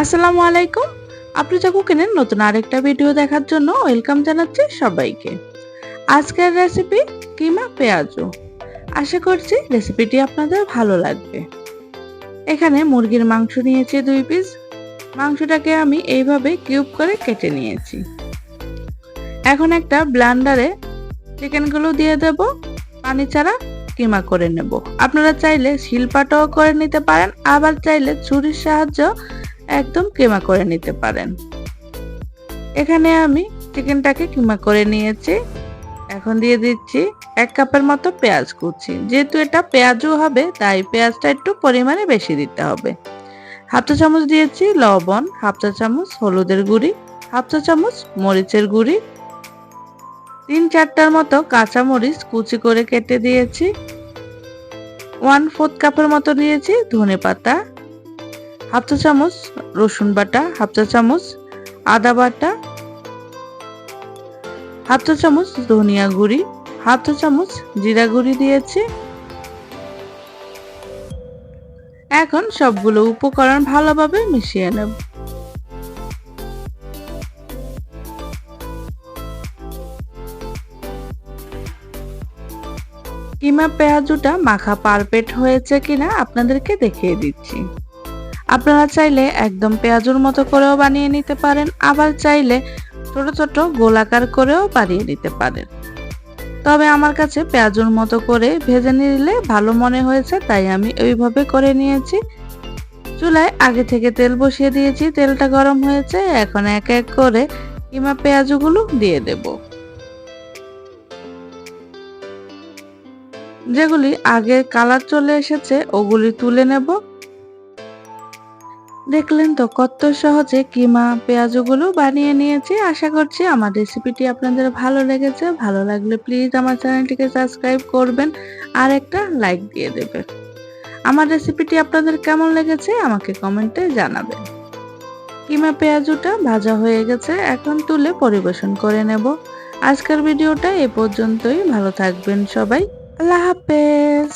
আসসালামু আলাইকুম। আপনি চাকু কেনেন নতুন আরেকটা ভিডিও দেখার জন্য ওয়েলকাম জানাচ্ছি সবাইকে। আজকের রেসিপি কিমা পেঁয়াজু। আশা করছি রেসিপিটি আপনাদের ভালো লাগবে। এখানে মুরগির মাংস নিয়েছি দুই পিস মাংসটাকে আমি এইভাবে কিউব করে কেটে নিয়েছি। এখন একটা ব্লান্ডারে চিকেনগুলো দিয়ে দেব। পানি ছাড়া কিমা করে নেব। আপনারা চাইলে শিলপাটাও করে নিতে পারেন। আবার চাইলে ছুরির সাহায্য একদম কিমা করে নিতে পারেন। এখানে আমি চিকেনটাকে কিমা করে নিয়েছি। এখন দিয়ে দিচ্ছি এক কাপের মতো পেঁয়াজ কুচি। যেহেতু এটা পেঁয়াজও হবে, তাই পেঁয়াজটা একটু পরিমাণে বেশি দিতে হবে। হাফ চা চামচ দিয়েছি লবণ, হাফ চা চামচ হলুদের গুঁড়ি, হাফ চা চামচ মরিচের গুঁড়ি। তিন চারটার মতো কাঁচা মরিচ কুচি করে কেটে দিয়েছি। ওয়ান ফোর্থ কাপের মতো দিয়েছি ধনে পাতা হাফ চা চামচ রসুন বাটা, হাফ চা চামচ আদা বাটা, হাফ চা চামচ ধনিয়া গুঁড়ি, হাফ চা চামচ জিরা গুঁড়ি দিয়েছি। এখন সবগুলো উপকরণ ভালোভাবে মিশিয়ে নেব। কিমা পেঁয়াজুটা মাখা পারফেক্ট হয়েছে কিনা আপনাদেরকে দেখিয়ে দিচ্ছি। আপনারা চাইলে একদম পেঁয়াজুর মতো করেও বানিয়ে নিতে পারেন, আবার চাইলে ছোট ছোট গোলাকার করেও বানিয়ে নিতে পারেন। তবে আমার কাছে পেঁয়াজুর মতো করে ভেজে নিলে ভালো মনে হয়েছে, তাই আমি ওইভাবে করে নিয়েছি। চুলায় আগে থেকে তেল বসিয়ে দিয়েছি, তেলটা গরম হয়েছে, এখন এক এক করে কিমা পেঁয়াজগুলো দিয়ে দেব। যেগুলি আগে কালার চলে এসেছে, ওগুলি তুলে নেব। দেখলেন তো কত সহজে কিমা পেঁয়াজগুলো বানিয়ে নিয়েছি। আশা করছি আমার রেসিপিটি আপনাদের ভালো লেগেছে। ভালো লাগলে প্লিজ আমার চ্যানেলটিকে সাবস্ক্রাইব করবেন আর একটা লাইক দিয়ে দেবেন। আমার রেসিপিটি আপনাদের কেমন লেগেছে আমাকে কমেন্টে জানাবেন। কিমা পেঁয়াজুটা ভাজা হয়ে গেছে, এখন তুলে পরিবেশন করে নেব। আজকের ভিডিওটা এ পর্যন্তই। ভালো থাকবেন সবাই। আল্লাহ হাফেজ।